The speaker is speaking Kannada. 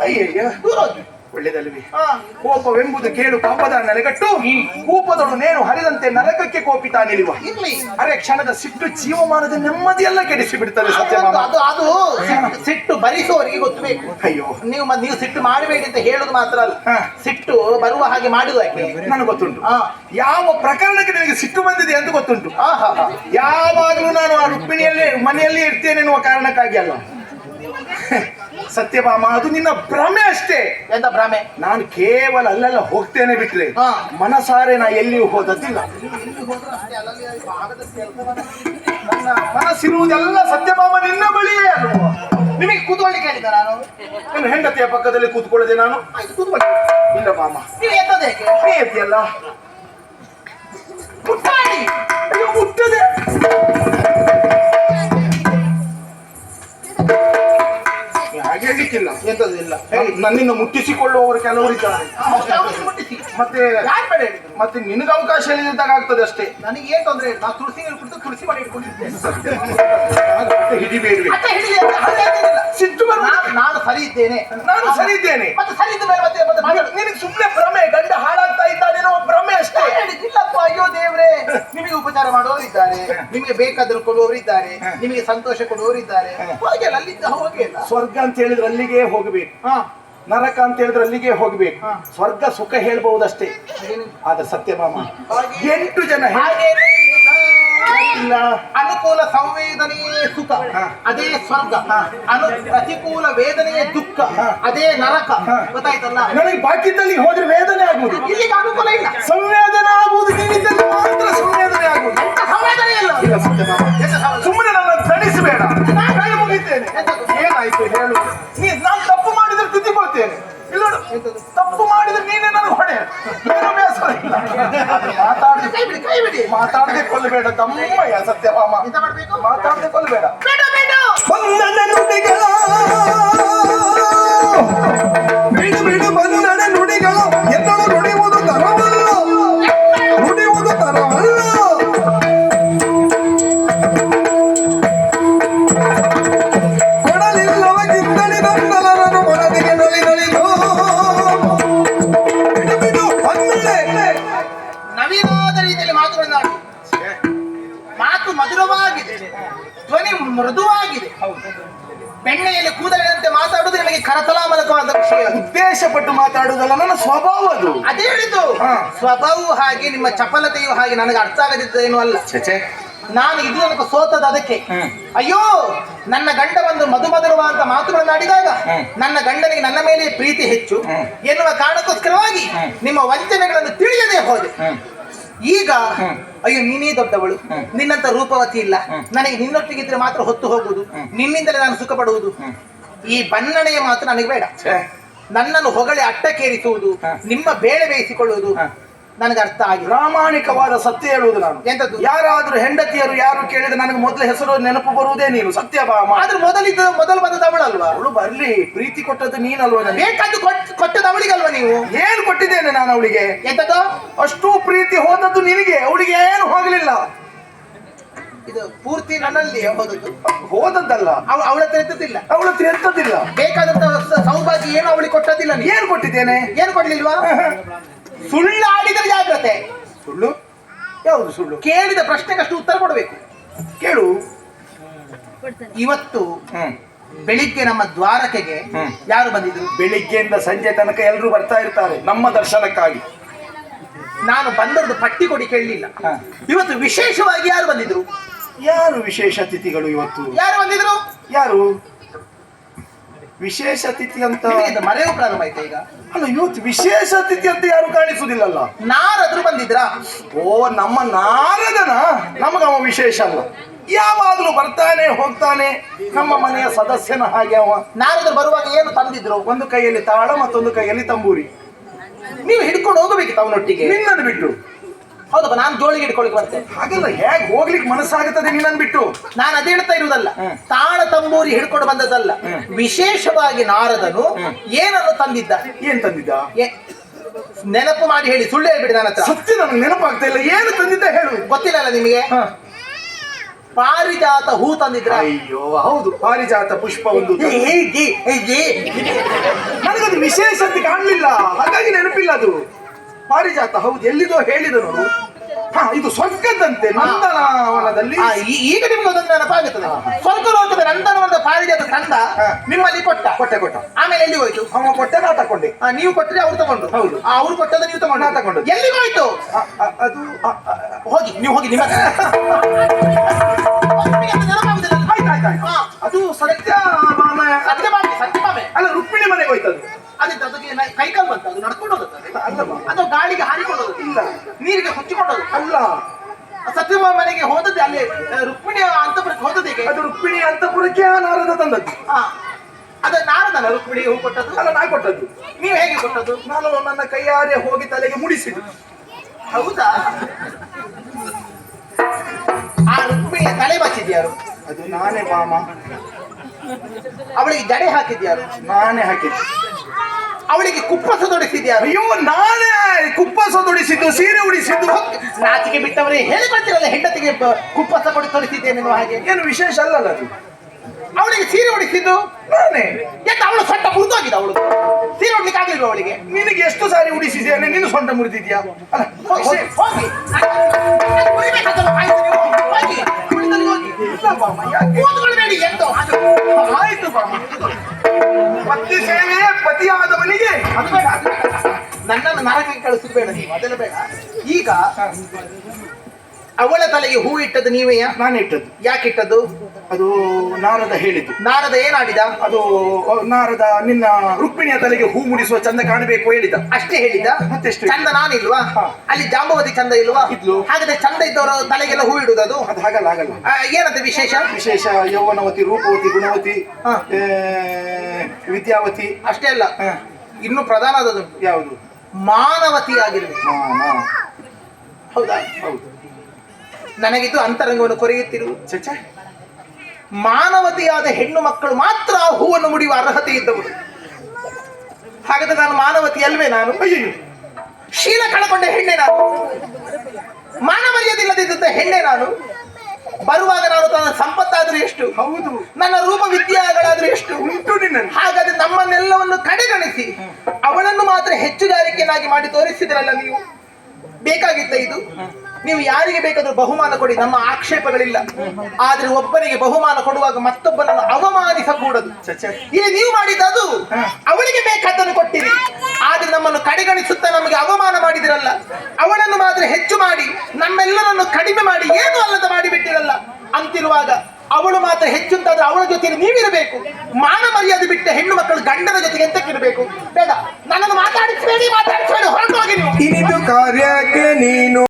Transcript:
ಅಯ್ಯಯ್ಯ ಒಳ್ಳೆದಲ್ವೇ? ಹಾ. ಕೋಪವೆಂಬುದು ಕೇಳು ಪಾಪದ ನೆಲೆಗಟ್ಟು. ಕೂಪದೊಳು ನೇಣು ಹರಿದಂತೆ ನರಕಕ್ಕೆ ಕೋಪಿತ ನಿಲ್ಲುವ ಇರ್ಲಿ. ಅರೆ ಕ್ಷಣದ ಸಿಟ್ಟು ಜೀವಮಾನದ ನೆಮ್ಮದಿಯೆಲ್ಲ ಕೆಡಿಸಿ ಬಿಡ್ತಾರೆ ಸತ್ಯಭಾಮ ಅದು ಅದು ಸಿಟ್ಟು- ಬರಿಸುವವರಿಗೆ ಭರಿಸುವವರಿಗೆ ಗೊತ್ತಬೇಕು. ಅಯ್ಯೋ. ನೀವು ನೀವು ಸಿಟ್ಟು ಮಾಡಬೇಡಿ ಅಂತ ಹೇಳುದು ಮಾತ್ರ ಅಲ್ಲ. ಹಾ. ಸಿಟ್ಟು ಬರುವ ಹಾಗೆ ಮಾಡುದು ನನಗೆ ಗೊತ್ತುಂಟು. ಹಾ. ಯಾವ ಪ್ರಕರಣಕ್ಕೆ ನಿನಗೆ ಸಿಟ್ಟು ಬಂದಿದೆ ಅಂತ ಗೊತ್ತುಂಟು. ಯಾವಾಗಲೂ ನಾನು ಆ ರುಕ್ಮಿಣಿಯಲ್ಲೇ ಮನೆಯಲ್ಲೇ ಇರ್ತೇನೆ ಎನ್ನುವ ಕಾರಣಕ್ಕಾಗಿ ಅಲ್ಲ. ಸತ್ಯಭಾಮ ಅದು ನಿನ್ನ ಭ್ರಮೆ ಅಷ್ಟೇ. ಎಂತ ಭ್ರಮೆ? ನಾನು ಕೇವಲ ಅಲ್ಲೆಲ್ಲ ಹೋಗ್ತೇನೆ ಬಿಟ್ರೆ ಹಾ. ಮನಸಾರೆ ನಾ ಎಲ್ಲಿಯೂ ಹೋದದ್ದಿಲ್ಲ. ನನ್ನ ಮನಸ್ಸಿರುವುದೆಲ್ಲ ಸತ್ಯಭಾಮ ನಿನ್ನ ಬಳಿಯೇ ಅಲ್ವಾ? ನಿಮಗೆ ಕೂತ್ಕೊಳ್ಳಿಕ್ಕೆ ಹೇಳಿದ ನಾನು? ನನ್ನ ಹೆಂಡತಿಯ ಪಕ್ಕದಲ್ಲಿ ಕೂತ್ಕೊಳ್ಳದೆ ನಾನು? ಆಯ್ತು ಕೂತ್ಕೊಳ್ಳಿ. ಇಲ್ಲ ಭಾಮ ನೀವು ಎತ್ತದ ಹೇಗೆ? ನೀ ಮುಟ್ಟಾಡಿ. ಅಯ್ಯೋ ಮುಟ್ಟದೆ. ನೀ ಹಾಗೆ ಹೇಳಿಕ್ಕಿಲ್ಲ ಎಂತದು ಇಲ್ಲ ನನ್- ನನ್ನಿಂದ ಮುಟ್ಟಿಸಿಕೊಳ್ಳುವವರು ಕೆಲವರು ಇದ್ದಾರೆ. ಮತ್ತೆ ಮತ್ತೆ ನಿನಗೆ ಅವಕಾಶ ಇಲ್ಲದಾಗ ಆಗ್ತದೆ ಅಷ್ಟೇ. ನನಗೆ ಏನ್ ತೊಂದ್ರೆ ಇಲ್ಲ. ನಾವು ತುಳಸಿ ಕುಡಿದು ತುಳಸಿ ಮಾಡಿ ಇಟ್ಕೊಂಡಿದ್ದೆ. ಹಿಡಿಬೇಡಿ. ಸಿಟ್ಟು ನಾನು ನಾನು ಸರಿ ಇದ್ದೇನೆ. ನಾನು ಸರಿ ಇದ್ದೇನೆ. ಮತ್ತೆ ಸರಿ ಇದ್ದ ಮೇಲೆ ಮತ್ತೆ. ನಿನಗೆ ಸುಮ್ಮನೆ ಭ್ರಮೆ ಗಂಡ ಹಾಳಾಗ್ತಾ ಇದ್ದಾನೇನೋ ಭ್ರಮೆ ಅಷ್ಟೇ ನಾನು ಹೇಳಿದ್ದಿಲ್ಲಪ್ಪ ಅಯ್ಯೋ ದೇವ್ರೆ ಉಪಚಾರ ಮಾಡುವವರು ಇದ್ದಾರೆ ನಿಮಗೆ ಬೇಕಾದ್ರೂ ಕೊಡುವವರು ಇದ್ದಾರೆ ನಿಮಗೆ ಸಂತೋಷ ಕೊಡುವವರು ಇದ್ದಾರೆ ಹೋಗಿಲ್ಲ ಅಲ್ಲಿಂದ ಹೋಗಿಲ್ಲ ಸ್ವರ್ಗ ಅಂತ ಹೇಳಿದ್ರೆ ಅಲ್ಲಿಗೆ ಹೋಗಬೇಕು. ಹಾ. ನರಕ ಅಂತ ಹೇಳಿದ್ರೆ ಅಲ್ಲಿಗೆ ಹೋಗ್ಬೇಕು. ಸ್ವರ್ಗ ಸುಖ ಹೇಳ್ಬಹುದಷ್ಟೇ. ಆದ್ರೆ ಸತ್ಯಭಾಮ ಎಂಟು ಜನ ಇಲ್ಲ. ಅನುಕೂಲ ಸಂವೇದನೆಯೇ ಸುಖ. ಅದೇ ಸ್ವರ್ಗ. ಅನು ಪ್ರತಿಕೂಲ ವೇದನೆಯೇ ದುಃಖ. ಅದೇ ನರಕ. ಗೊತ್ತಾಯ್ತಲ್ಲ? ನನಗೆ ಬಾಕಿದ್ದಲ್ಲಿ ಹೋದ್ರೆ ವೇದನೆ ಆಗುವುದು. ಇಲ್ಲಿಗೆ ಅನುಕೂಲ ಇಲ್ಲ. ಸಂವೇದನೆ ಆಗುವುದು ಇಲ್ಲ ಸುಮ್ಮನೆ ನನ್ನ ತಣಿಸಬೇಡ ನಾನು ಕೈ ಮುಗಿತೇನೆ. ಏನಾಯ್ತು ಹೇಳು. ನೀ ನಾನು ತಪ್ಪು ಮಾಡಿದ್ರೆ ತಿದ್ದಿಕೊಳ್ತೇನೆ ಇಲ್ಲ ತಪ್ಪು ಮಾಡಿದ್ರೆ ನೀನೇ ನನಗೆ ಹೊಡೆ ಏನು ಬೇಸರ ಇಲ್ಲ. ಮಾತಾಡದೆ ಕೈ ಬಿಡಿ ಕೈ ಬಿಡಿ. ಮಾತಾಡದೆ ಕೊಲ್ಲಬೇಡ ತಮ್ಮಯ್ಯ ಸತ್ಯಭಾಮ. ಮಾತಾಡದೆ ಕೊಲ್ಲಬೇಡ. ಬೇಡ ಬೇಡ. ಬಂಧನ ನುಡಿಗಳ ಮಾತು ಮಧುರವಾಗಿದೆ. ಧ್ವನಿ ಮೃದುವಾಗಿದೆ. ಬೆಣ್ಣೆಯಲ್ಲಿ ಕೂದಲಿನಂತೆ ಮಾತಾಡುವುದು ನನಗೆ ಕರತಲಾಮಲಕವಾದ ವಿಷಯ. ಉದ್ದೇಶ ಪಟ್ಟು ಮಾತಾಡುವುದಲ್ಲ ನನ್ನ ಸ್ವಭಾವ ಅದು. ಅದೇ ಹೇಳಿದ್ದು. ಸ್ವಭಾವವು ಹಾಗೆ ನಿಮ್ಮ ಚಪಲತೆಯು ಹಾಗೆ ನನಗೆ ಅರ್ಥ ಆಗದಿದ್ದೇನು ಅಲ್ಲ. ನಾನು ಇದು ನನಗೆ ಸೋತದ ಅದಕ್ಕೆ. ಅಯ್ಯೋ ನನ್ನ ಗಂಡ ಒಂದು ಮಧು ಮಧುರವಾದ ಮಾತುಗಳನ್ನು ಆಡಿದಾಗ ನನ್ನ ಗಂಡನಿಗೆ ನನ್ನ ಮೇಲೆ ಪ್ರೀತಿ ಹೆಚ್ಚು ಎನ್ನುವ ಕಾರಣಕ್ಕೋಸ್ಕರವಾಗಿ ನಿಮ್ಮ ವಂಚನೆಗಳನ್ನು ತಿಳಿಯದೆ ಹೋದೆ. ಈಗ. ಅಯ್ಯೋ ನೀನೇ ದೊಡ್ಡವಳು. ನಿನ್ನಂತ ರೂಪವತಿ ಇಲ್ಲ. ನನಗೆ ನಿನ್ನೊಟ್ಟಿಗಿದ್ರೆ ಮಾತ್ರ ಹೊತ್ತು ಹೋಗುವುದು. ಹ್ಮ್. ನಿನ್ನಿಂದಲೇ ನಾನು ಸುಖ ಪಡುವುದು ಈ ಬಣ್ಣನೆಯ ಮಾತು ನನಗೆ ಬೇಡ. ನನ್ನನ್ನು ಹೊಗಳಿ ಅಟ್ಟಕ್ಕೇರಿಸುವುದು ನಿಮ್ಮ ಬೇಳೆ ಬೇಯಿಸಿಕೊಳ್ಳುವುದು ನನಗೆ ಅರ್ಥ ಆಗಿ ಪ್ರಾಮಾಣಿಕವಾದ ಸತ್ಯ ಹೇಳುವುದು ನಾನು. ಎಂತದ್ದು? ಯಾರಾದ್ರೂ ಹೆಂಡತಿಯರು ಯಾರು ಕೇಳಿದ್ರೆ ನನಗೆ ಮೊದಲ ಹೆಸರು ನೆನಪು ಬರುವುದೇ ನೀನು. ಸತ್ಯಭಾಮ ಆದ್ರೆ ಮೊದಲಿದ್ದ ಮೊದಲು ಬಂದದ್ದು ಅವಳಲ್ವಾ ಅವಳು ಬರ್ಲಿ ಪ್ರೀತಿ ಕೊಟ್ಟದ್ದು ನೀನಲ್ವಾ ಬೇಕಾದ್ದು ಕೊಟ್- ಕೊಟ್ಟದ್ದು ಅವಳಿಗಲ್ವಾ ನೀವು ಅವಳಿಗೆ ಎಂತದ್ದು ಅಷ್ಟು ಪ್ರೀತಿ ಹೋದದ್ದು ನಿನಗೆ ಅವಳಿಗೆ ಏನು ಹೋಗಲಿಲ್ಲ. ಇದು ಪೂರ್ತಿ ನನ್ನಲ್ಲಿ ಹೋದದ್ದು. ಹೋದದ್ದಲ್ಲ. ಅವ ಅವಳ ಹತ್ರ ಎತ್ತದಿಲ್ಲ ಅವಳ ಹತ್ರ ಎಂತದಿಲ್ಲ ಬೇಕಾದಂತ ಸೌಭಾಗ್ಯ ಏನು ಅವಳಿಗೆ ಕೊಟ್ಟದಿಲ್ಲ ಏನು ಏನ್ ಕೊಟ್ಟಿದ್ದೇನೆ? ಏನು ಕೊಡ್ಲಿಲ್ವಾ? ಸುಳ್ಳು ಆಡಿದ್ರೆ ಜಾಗ್ರತೆ. ಸುಳ್ಳು? ಯಾವುದು ಸುಳ್ಳು? ಕೇಳಿದ ಪ್ರಶ್ನೆಗಷ್ಟು ಉತ್ತರ ಕೊಡಬೇಕು. ಕೇಳು. ಇವತ್ತು ಹ್ಮ್. ಬೆಳಿಗ್ಗೆ ನಮ್ಮ ದ್ವಾರಕೆಗೆ ಯಾರು ಬಂದಿದ್ರು? ಬೆಳಿಗ್ಗೆಯಿಂದ ಸಂಜೆ ತನಕ ಎಲ್ಲರೂ ಬರ್ತಾ ಇರ್ತಾರೆ ನಮ್ಮ ದರ್ಶನಕ್ಕಾಗಿ. ನಾನು ಬಂದದ್ದು ಪಟ್ಟಿ ಕೊಡಿ ಕೇಳಲಿಲ್ಲ. ಇವತ್ತು ವಿಶೇಷವಾಗಿ ಯಾರು ಬಂದಿದ್ರು? ಯಾರು ವಿಶೇಷ ಅತಿಥಿಗಳು ಇವತ್ತು? ಯಾರು ಬಂದಿದ್ರು? ಯಾರು? ವಿಶೇಷ ಅತಿಥಿ ಅಂತ ಮರೆಯು ಪ್ರಾರಂಭ ಆಯ್ತು ಈಗ? ಅಲ್ಲ ಇವತ್ತು ವಿಶೇಷ ಅತಿಥಿ ಅಂತ ಯಾರು ಕಾಣಿಸುದಿಲ್ಲಲ್ಲ ನಾರದ್ರು ಬಂದಿದ್ರಾ? ಓ ನಮ್ಮ ನಾರದನ ನಮಗವ ವಿಶೇಷ ಅಲ್ಲ. ಯಾವಾಗಲೂ ಬರ್ತಾನೆ ಹೋಗ್ತಾನೆ. ನಮ್ಮ ಮನೆಯ ಸದಸ್ಯನ ಹಾಗೆ ಅವ. ನಾರದ್ರು ಬರುವಾಗ ಏನು ತಂದಿದ್ರು? ಒಂದು ಕೈಯಲ್ಲಿ ತಾಳ ಮತ್ತೊಂದು ಕೈಯಲ್ಲಿ ತಂಬೂರಿ. ನೀವು ಹಿಡ್ಕೊಂಡು ಹೋಗಬೇಕಿತ್ತು ಅವನೊಟ್ಟಿಗೆ ನಿನ್ನನ್ನು ಬಿಟ್ಟು. ಹೌದಪ್ಪ ನಾನು ಜೋಳಿಗೆ ಹಿಡ್ಕೊಳಿಕ್ ಬರ್ತೇನೆ. ಹಾಗಲ್ಲ ಹೇಗ್ ಹೋಗ್ಲಿಕ್ಕೆ ಮನಸ್ಸಾಗುತ್ತದೆ ನಿನ್ನನ್ನು ಬಿಟ್ಟು? ನಾನು ಅದೇ ಹೇಳ್ತಾ ಇರುವುದಲ್ಲ. ತಾಳ ತಂಬೂರಿ ಹಿಡ್ಕೊಂಡು ಬಂದದಲ್ಲ ವಿಶೇಷವಾಗಿ ನಾರದನು. ಏನನ್ನು ತಂದಿದ್ದ? ಏನ್ ತಂದಿದ್ದ? ಏ- ನೆನಪು ಮಾಡಿ ಹೇಳಿ. ಸುಳ್ಳು ಹೇಳ್ಬಿಡಿ ನನ್ನ ಹತ್ರ. ಸತ್ಯ ನನಗೆ ನೆನಪಾಗ್ತಾ ಇಲ್ಲ. ಏನು ತಂದಿದ್ದ ಹೇಳು. ಗೊತ್ತಿಲ್ಲಲ್ಲ ನಿಮಗೆ? ಹ. ಪಾರಿಜಾತ ಹೂ ತಂದಿದ್ರ? ಅಯ್ಯೋ ಹೌದು ಪಾರಿಜಾತ ಪುಷ್ಪ ಒಂದು ನನಗದು ವಿಶೇಷ ಅಂತ ಕಾಣಲಿಲ್ಲ. ಹಾಗಾಗಿ ನೆನಪಿಲ್ಲ ಅದು. ಪಾರಿಜಾತ ಹೌದು ಎಲ್ಲಿದೋ ಹೇಳಿದನು ಇದು ಸ್ವರ್ಗದಂತೆ ನಂದನವನದಲ್ಲಿ. ಈಗ ನಿಮ್ಗೆ ಅದೊಂದು ನೆನಪಾಗುತ್ತದೆ ಸ್ವರ್ಗ ಲೋಕದ ನಂದನವನದ ಪಾರಿಜಾತ ತಂದ. ನಿಮ್ಮಲ್ಲಿ ಕೊಟ್ಟ. ಕೊಟ್ಟೆ ಕೊಟ್ಟ. ಆಮೇಲೆ ಎಲ್ಲಿ ಹೋಯ್ತು? ಅವ ಕೊಟ್ಟೆ ನಾ ತಕೊಂಡೆ ನೀವು ಕೊಟ್ಟರೆ ಅವ್ರು ತಗೊಂಡು ಹೌದು. ಅವ್ರು ಕೊಟ್ಟದ ನೀವು ತಗೊಂಡು ನಾ ತಗೊಂಡು. ಎಲ್ಲಿಗೆ ಹೋಯ್ತು? ಅದು ಹೋಗಿ ನೀವು ಹೋಗಿ ನಿಮ್ಮ ಇಲ್ಲ ನೀರಿಗೆ ಹೊಚ್ಚಿಕೊಂಡದು. ಅಲ್ಲ. ಸತ್ಯಮ್ಮ ಮನೆಗೆ ಹೋದದ್ದು ಅಲ್ಲಿ ರುಕ್ಮಿಣಿ ಅಂತಪುರಕ್ಕೆ ಹೋದದ್ದು ಹೇಗೆ? ಅದು ರುಕ್ಮಿಣಿ ಅಂತಪುರಕ್ಕೆ ಆ ನಾರದ ತಂದದ್ದು. ಹಾ ಅದ ನಾರದನ ರುಕ್ಮಿಣಿ ಹೂ ಕೊಟ್ಟದ್ದು? ಅಲ್ಲ ನಾ ಕೊಟ್ಟದ್ದು. ನೀವು ಹೇಗೆ ಕೊಟ್ಟದ್ದು? ನಾನು ನನ್ನ ಕೈಯಾರೆ ಹೋಗಿ ತಲೆಗೆ ಮುಡಿಸಿದ್ದು. ಹೌದಾ? ಆ ರುಕ್ಮಿಣಿಯ ತಲೆ ಬಚ್ಚಿದ್ಯಾರು ಅದು ನಾನೇ ಮಾಮ. ಅವಳಿಗೆ ಜಡೆ ಹಾಕಿದ್ಯಾರು? ನಾನೇ ಹಾಕಿದ್ದು. ಅವಳಿಗೆ ಕುಪ್ಪಸ ದೊಡಿಸಿದ್ಯಾ ಅಯ್ಯೋ ನಾನೇ ಕುಪ್ಪಸ ತೊಡಿಸಿದ್ದು ಸೀರೆ ಉಡಿಸಿದ್ದು. ನಾಚಿಕೆ ಬಿಟ್ಟವರೇ ಹೇಳಿಕೊಳ್ತಿರಲ್ಲ ಹೆಂಡತಿಗೆ ಬ- ಕುಪ್ಪಸ ಕೊಡಿ ತೊಡಿಸಿದ್ದೇನೆ ಹಾಗೆ. ಏನು ವಿಶೇಷ ಅಲ್ಲಲ್ಲ ಅದು? ಅವಳಿಗೆ ಸೀರೆ ಉಡಿಸಿದ್ದು? ನಾನೇ. ಯಾಕೆ ಅವಳು ಸೊಟ್ಟ ಮುರಿದೋಗಿದೆ ಅವಳು? ಸೀರೆ ಉಡ್ಲಿಕ್ಕೆ ಆಗ್ಲಿಲ್ವ ಅವಳಿಗೆ? ನಿನಗೆ ಎಷ್ಟು ಸಾರಿ ಉಡಿಸಿದ್ದೇನೆ ನೀನು ಸೊಂಟ ಮುರಿದಿದ್ಯಾ? ಅಲ್ಲ ಹೋಗಿ, ಹೋಗಿ. ಮುರಿಬೇಕಾದಲ್ಲ ಆಯ್ತು ನೀವು ಹೋಗಿ. ಕುಳಿತಲ್ಲಿ ಹೋಗಿ. ಇಲ್ಲ ಮಾಮ, ಯಾಕೆ? ಕೂತ್ಕೊಳ್ಬೇಡಿ ಎಂತೋ ಅದು ಆಯ್ತು ಪತಿ ಸೇವೆ ಪತಿಯಾದವನಿಗೆ ಅದು ಬೇಡ. ನನ್ನನ್ನು ನರಕಕ್ಕೆ ಕಳಿಸುದು ಬೇಡ ನೀವು ಅದೆಲ್ಲ ಬೇಡ ಈಗ ಅವಳ ತಲೆಗೆ ಹೂ ಇಟ್ಟದ್ದು ನೀವೇ ನಾನು ಇಟ್ಟದ್ದು. ಯಾಕೆ ಇಟ್ಟದ್ದು? ಅದು ನಾರದ ಹೇಳಿದ್ದು. ನಾರದ ಏನಾಡಿದ? ಅದು ನಾರದ ನಿನ್ನ ರುಕ್ಮಿಣಿಯ ತಲೆಗೆ ಹೂ ಮುಡಿಸುವ ಚಂದ ಕಾಣಬೇಕು ಹೇಳಿದ. ಅಷ್ಟೇ ಹೇಳಿದ ಮತ್ತೆಷ್ಟು? ಚಂದ ನಾನಿಲ್ವಾ. ಅಲ್ಲಿ ಜಾಂಬವತಿ ಚಂದ ಇಲ್ವಾ? ಇದ್ಲು. ಹಾಗಾದ್ರೆ ಚಂದ ಇದ್ದವರ ತಲೆಗೆಲ್ಲ ಹೂ ಇಡುದು ಅದು? ಅದು ಹಾಗಲ್ಲ ಆಗಲ್ಲ ಆ, ಏನಂತ ವಿಶೇಷ? ವಿಶೇಷ ಯೌವನವತಿ ರೂಪವತಿ ಗುಣವತಿ ಹಾ. ವಿದ್ಯಾವತಿ. ಅಷ್ಟೇ ಅಲ್ಲ. ಹ, ಇನ್ನು ಪ್ರಧಾನ ಯಾವುದು? ಮಾನವತಿ ಆಗಿರ್ಬೇಕು. ಹೌದಾ? ಹೌದು. ನನಗಿದ್ದು ಅಂತರಂಗವನ್ನು ಕೊರೆಯುತ್ತಿರು. ಚಚ ಮಾನವತೆಯಾದ ಹೆಣ್ಣು ಮಕ್ಕಳು ಮಾತ್ರ ಆ ಹೂವನ್ನು ಮುಡಿಯುವ ಅರ್ಹತೆ ಇದ್ದವರು. ಹಾಗಾದ್ರೆ ನಾನು ಮಾನವತಿ ಅಲ್ವೇ ನಾನು? ಅಯ್ಯೋ ಶೀಲ ಕಳಕೊಂಡ ಹೆಣ್ಣೆ ನಾನು. ಮಾನವರ್ಯದಿಲ್ಲದಿದ್ದ ಹೆಣ್ಣೆ ನಾನು. ಬರುವಾಗ ನಾನು ತನ್ನ ಸಂಪತ್ತಾದ್ರೂ ಎಷ್ಟು? ಹೌದು. ನನ್ನ ರೂಪ ವಿದ್ಯಾಗಳಾದ್ರೂ ಎಷ್ಟು? ಉಂಟು ನಿನ್ನ ಹಾಗಾದ್ರೆ ನಮ್ಮನ್ನೆಲ್ಲವನ್ನು ಕಡೆಗಣಿಸಿ ಅವಳನ್ನು ಮಾತ್ರ ಹೆಚ್ಚುಗಾರಿಕೆಯನ್ನಾಗಿ ಮಾಡಿ ತೋರಿಸಿದ್ರಲ್ಲ ನೀವು? ಬೇಕಾಗಿತ್ತ ಇದು? ನೀವು ಯಾರಿಗೆ ಬೇಕಾದರೂ ಬಹುಮಾನ ಕೊಡಿ ನಮ್ಮ ಆಕ್ಷೇಪಗಳಿಲ್ಲ. ಆದ್ರೆ ಒಬ್ಬರಿಗೆ ಬಹುಮಾನ ಕೊಡುವಾಗ ಮತ್ತೊಬ್ಬನನ್ನು ಅವಮಾನಿಸಕೂಡದು. ಇಲ್ಲಿ ನೀವು ಮಾಡಿದ್ದು ಅವಳಿಗೆ ಬೇಕಾದ್ದನ್ನು ಕೊಟ್ಟಿರಿ. ಆದ್ರೆ ನಮ್ಮನ್ನು ಕಡೆಗಣಿಸುತ್ತಾ ನಮಗೆ ಅವಮಾನ ಮಾಡಿದಿರಲ್ಲ. ಅವಳನ್ನು ಮಾತ್ರ ಹೆಚ್ಚು ಮಾಡಿ ನಮ್ಮೆಲ್ಲರನ್ನು ಕಡಿಮೆ ಮಾಡಿ ಏನು ಅಲ್ಲದ ಮಾಡಿಬಿಟ್ಟಿರಲ್ಲ. ಅಂತಿರುವಾಗ ಅವಳು ಮಾತ್ರ ಹೆಚ್ಚು ಅಂತಾದ್ರೆ ಅವಳ ಜೊತೆಯಲ್ಲಿ ನೀವಿರಬೇಕು. ಮಾನ ಮರ್ಯಾದೆ ಬಿಟ್ಟ ಹೆಣ್ಣು ಮಕ್ಕಳು ಗಂಡನ ಜೊತೆಗೆ ಎಂತಕ್ಕಿರಬೇಕು? ಬೇಡ. ನನ್ನನ್ನು ಮಾತಾಡಿಸಬೇಡಿ ಮಾತಾಡಿಸಬೇಡಿ ಹೊರಟು ಹೋಗಿ ನೀವು. ಕಾರ್ಯಕ್ಕೆ ಕಾರ್ಯ